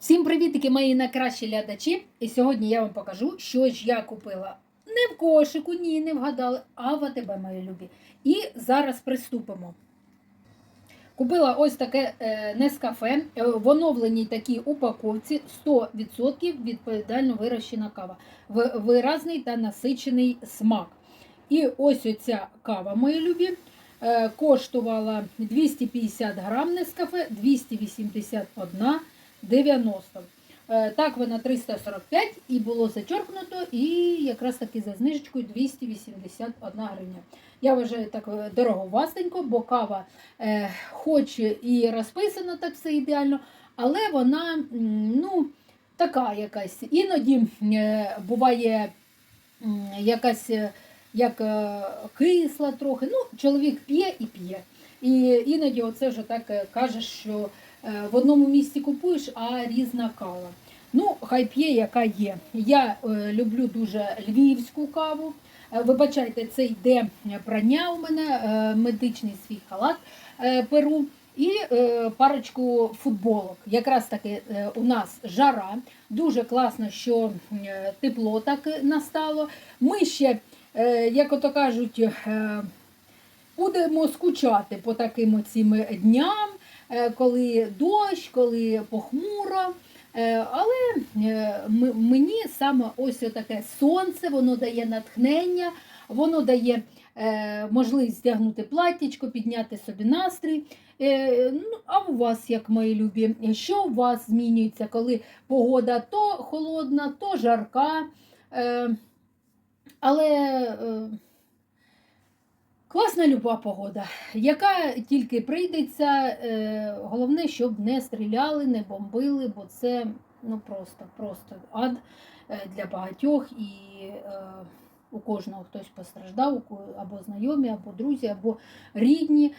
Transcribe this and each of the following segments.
Всім привітики, мої найкращі глядачі! І сьогодні я вам покажу, що ж я купила. Не в кошику, ні, не вгадали, а в АТБ, мої любі. І зараз приступимо. Купила ось таке е, Нескафе в оновленій такій упаковці 100% відповідально вирощена кава. В виразний та насичений смак. І ось оця кава, мої любі, е, коштувала 250 грам Нескафе, 281 90. Е, Так, вона 345 і було зачеркнуто, і якраз таки за знижечкою 281 гривня. Я вважаю так е, дороговастенько, бо кава е, хоч і розписана так все ідеально, але вона ну, така якась. Іноді е, буває м, якась е, як е, кисла трохи. Ну, чоловік п'є і п'є. І іноді оце вже так е, каже, що е, в одному місці купуєш, а різна кава. Ну, хай п'є, яка є. Я е, люблю дуже львівську каву. Вибачайте, це йде прання у мене, медичний свій халат перу і парочку футболок. Якраз таки у нас жара. Дуже класно, що тепло так настало. Ми ще, як ото кажуть, будемо скучати по таким оцім дням, е, коли дощ, коли похмуро. Е, Але е, мені саме ось таке сонце, воно дає натхнення, воно дає е, можливість вдягнути платтячко, підняти собі настрій. Е, Ну, а у вас, як мої любі, що у вас змінюється, коли погода то холодна, то жарка. Е, Але е, класна люба погода, яка тільки прийдеться. е, Головне, щоб не стріляли, не бомбили, бо це ну, просто, просто ад е, для багатьох. І е, у кожного хтось постраждав, або знайомі, або друзі, або рідні.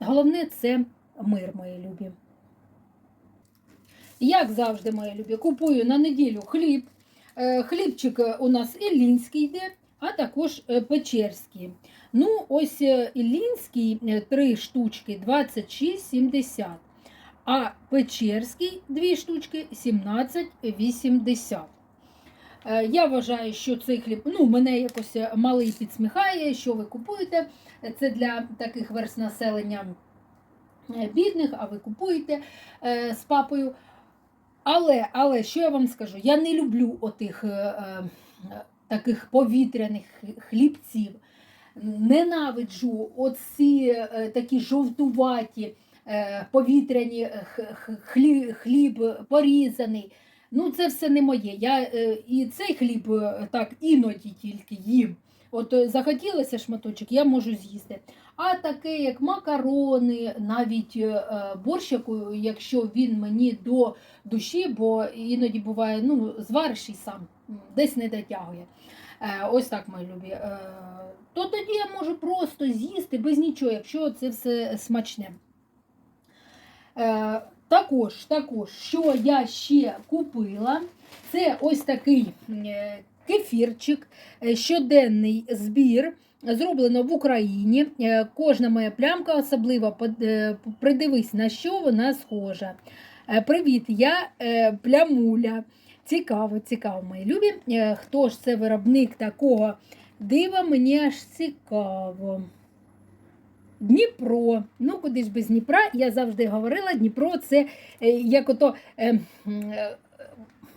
Головне це мир, мої любі. Як завжди, мої любі, купую на неділю хліб. Хлібчик у нас іллінський йде, а також е, печерський. Ну, ось е, іллінський е, три штучки 26,70, а печерський дві штучки 17,80. Е, Я вважаю, що цей хліб ну, мене якось малий підсміхає, що ви купуєте. Це для таких верст населення бідних, а ви купуєте з папою. Але, але що я вам скажу? Я не люблю отих таких повітряних хлібців. Ненавиджу оці е, такі жовтуваті е, повітряні х- х- хліб порізаний. Ну, це все не моє. Я е, і цей хліб е, так іноді тільки їм. От е, захотілося шматочок, я можу з'їсти. А таке, як макарони, навіть е, борщ, якщо він мені до душі, бо іноді буває, ну, звариш сам десь не дотягує. Е, Ось так, мої любі. Е, То тоді я можу просто з'їсти без нічого, якщо це все смачне. Також, також, що я ще купила, це ось такий кефірчик, щоденний збір. Зроблено в Україні. Е, Кожна моя плямка особливо е, придивись, на що вона схожа. Е, Привіт, я плямуля. Цікаво, цікаво, мої любі. Хто ж це виробник такого дива, мені аж цікаво. Дніпро. Ну, куди ж без Дніпра, я завжди говорила, Дніпро це як ото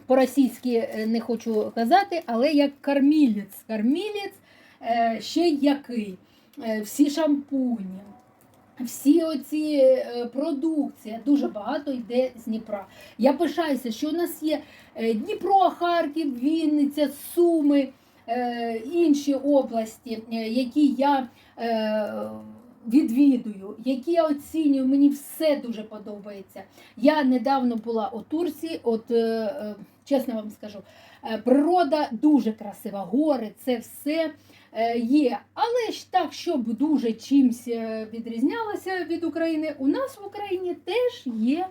по-російськи не хочу казати, але як. Кормілець е, ще який. Е, Всі шампуні, всі оці е, продукція, дуже багато йде з Дніпра. Я пишаюся, що у нас є е, Дніпро, Харків, Вінниця, Суми, е, інші області, е, які я е, відвідую, які я оцінюю, мені все дуже подобається. Я недавно була у Турції, от е, е, чесно вам скажу, е, природа дуже красива, гори, це все е, є. Але ж так, щоб дуже чимось е, відрізнялося від України, у нас в Україні теж є.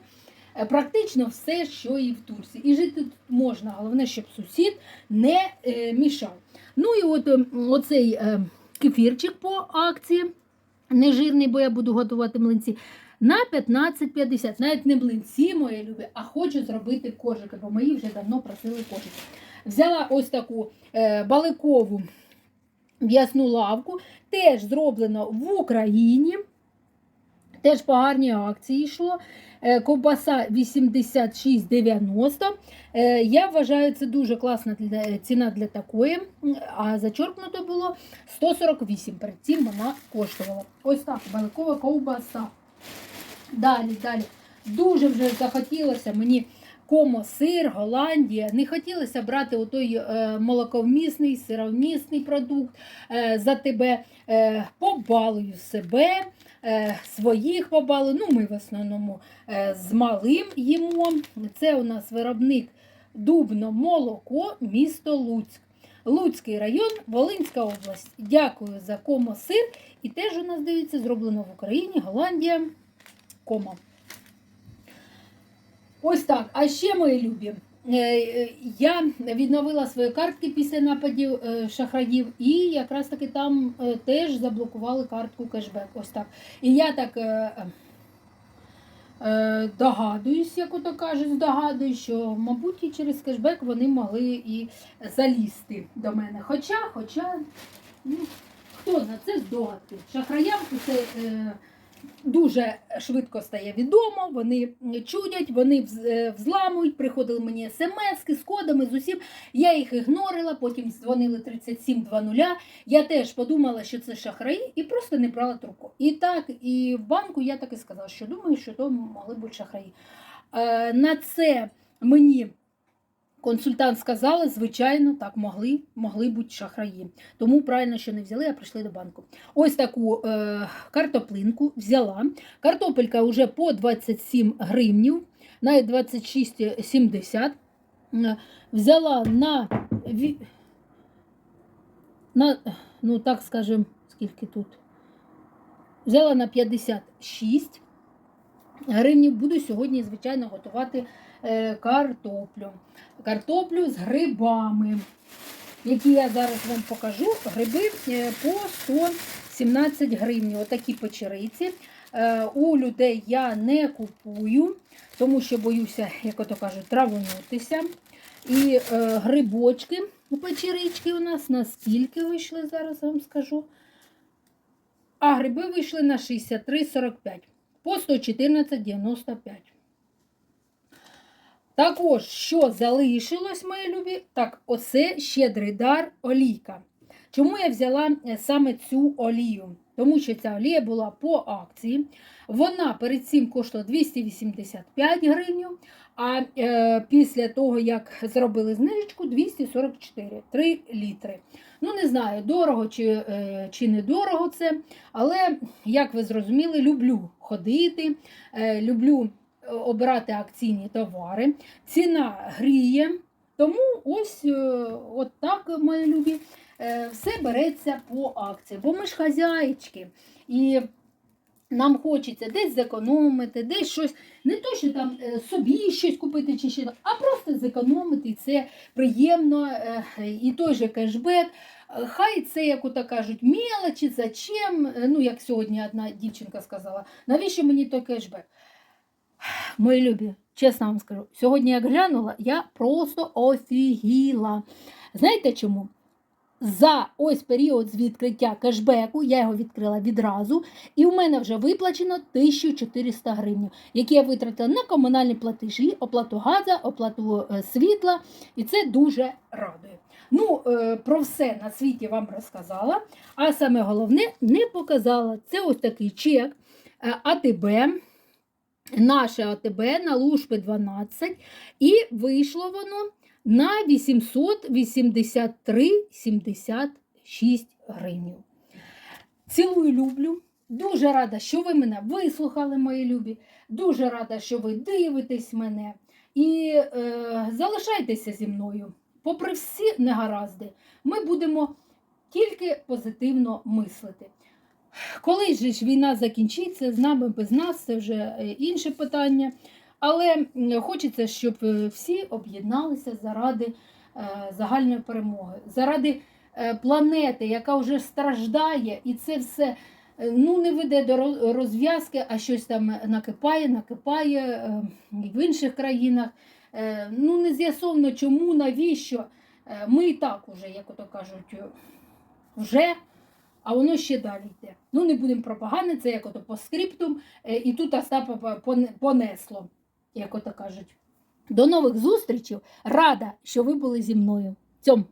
Практично все, що і в Турції. І жити тут можна. Головне, щоб сусід не мішав. Ну і от е, оцей е, кефірчик по акції, нежирний, бо я буду готувати млинці. На 15,50. Навіть не млинці мої любі, а хочу зробити коржики, бо мої вже давно просили коржики. Взяла ось таку е, баликову м'ясну лавку, теж зроблено в Україні. Теж по гарній акції йшло. Е, Ковбаса 86,90. Е, Я вважаю, це дуже класна ціна для такої. А зачеркнуто було 148. Перед цим вона коштувала. Ось так, баликова ковбаса. Далі, далі. Дуже вже захотілося мені комо сир, Голландія. Не хотілося брати отой е, молоковмісний, сировмісний продукт. Е, за тебе е, побалую себе, своїх побалую. Ну, ми в основному з малим їмо. Це у нас виробник Дубно молоко, місто Луцьк. Луцький район, Волинська область. Дякую за комо сир. І теж у нас, дивіться, зроблено в Україні, Голландія. Комо. Ось так. А ще мої любі. е, е, Я відновила свої картки після нападів е, шахраїв, і якраз таки там теж заблокували картку кешбек. Ось так. І я так догадуюсь, як ото кажуть, здогадуюсь, що, мабуть, і через кешбек вони могли і залізти до мене. Хоча, хоча, ну, хто знає, це здогадки. Шахраям це. Дуже швидко стає відомо, вони чудять, вони е, взламують, приходили мені смски з кодами, з усім. Я їх ігнорила, потім дзвонили 3720. Я теж подумала, що це шахраї, і просто не брала трубку. І так, і в банку я так і сказала, що думаю, що то могли бути шахраї. Е, на це мені. Консультант сказала, звичайно, так могли, могли бути шахраї. Тому правильно, що не взяли, а прийшли до банку. Ось таку е, картоплинку взяла. Картопелька вже по 27 гривнів, навіть 26,70. Е, Взяла на, на, ну так скажем, скільки тут? Взяла на 56 гривнів. Буду сьогодні, звичайно, готувати картоплю. Картоплю з грибами, які я зараз вам покажу. Гриби е, по 117 гривень. Отакі печериці. Е, У людей я не купую, тому що боюся, як ото кажуть, травонутися. І е, грибочки, печерички у нас наскільки вийшли, зараз вам скажу. А гриби вийшли на 63,45 по 114,95. Також, що залишилось, мої любі, так, оце щедрий дар олійка. Чому я взяла е, саме цю олію? Тому що ця олія була по акції. Вона перед цим коштувала 285 гривень, а е, після того, як зробили знижечку, 244 3 літри. Ну, не знаю, дорого чи, е, чи не дорого це, але, як ви зрозуміли, люблю ходити, е, люблю обирати акційні товари. Ціна гріє, тому ось е, от так, мої любі, е, все береться по акції. Бо ми ж хазяїчки. І нам хочеться десь зекономити, десь щось, не то, що там е, собі щось купити чи ще, а просто зекономити. Це приємно. І той же кешбек. Хай це, як ото кажуть, мелочі, зачем. Ну, як сьогодні одна дівчинка сказала, навіщо мені той кешбек? Мої любі, чесно вам скажу, сьогодні як глянула, я просто офігіла. Знаєте чому? За ось період з відкриття кешбеку, я його відкрила відразу, і в мене вже виплачено 1400 гривень, які я витратила на комунальні платежі, оплату газу, оплату е, світла, і це дуже радує. Ну, е, про все на світі вам розказала, а саме головне не показала. Це ось такий чек е, АТБ, наше АТБ на Лушпи 12, і вийшло воно на 883,76 гривень. Цілую люблю. Дуже рада, що ви мене вислухали, мої любі. Дуже рада, що ви дивитесь мене. І е, залишайтеся зі мною. Попри всі негаразди, ми будемо тільки позитивно мислити. Коли ж війна закінчиться, з нами без нас, це вже е, інше питання. Але хочеться, щоб е, всі об'єдналися заради е, загальної перемоги, заради планети, яка вже страждає, і це все ну, не веде до розв'язки, а щось там накипає, накипає в інших країнах. Ну, не з'ясовано, чому, навіщо. Ми і так уже, як ото кажуть, вже, а воно ще далі йде. Ну, не будемо про це як ото по скриптум, е, і тут Остапа понесло, як ото кажуть. До нових зустрічей. Рада, що ви були зі мною. Цьом!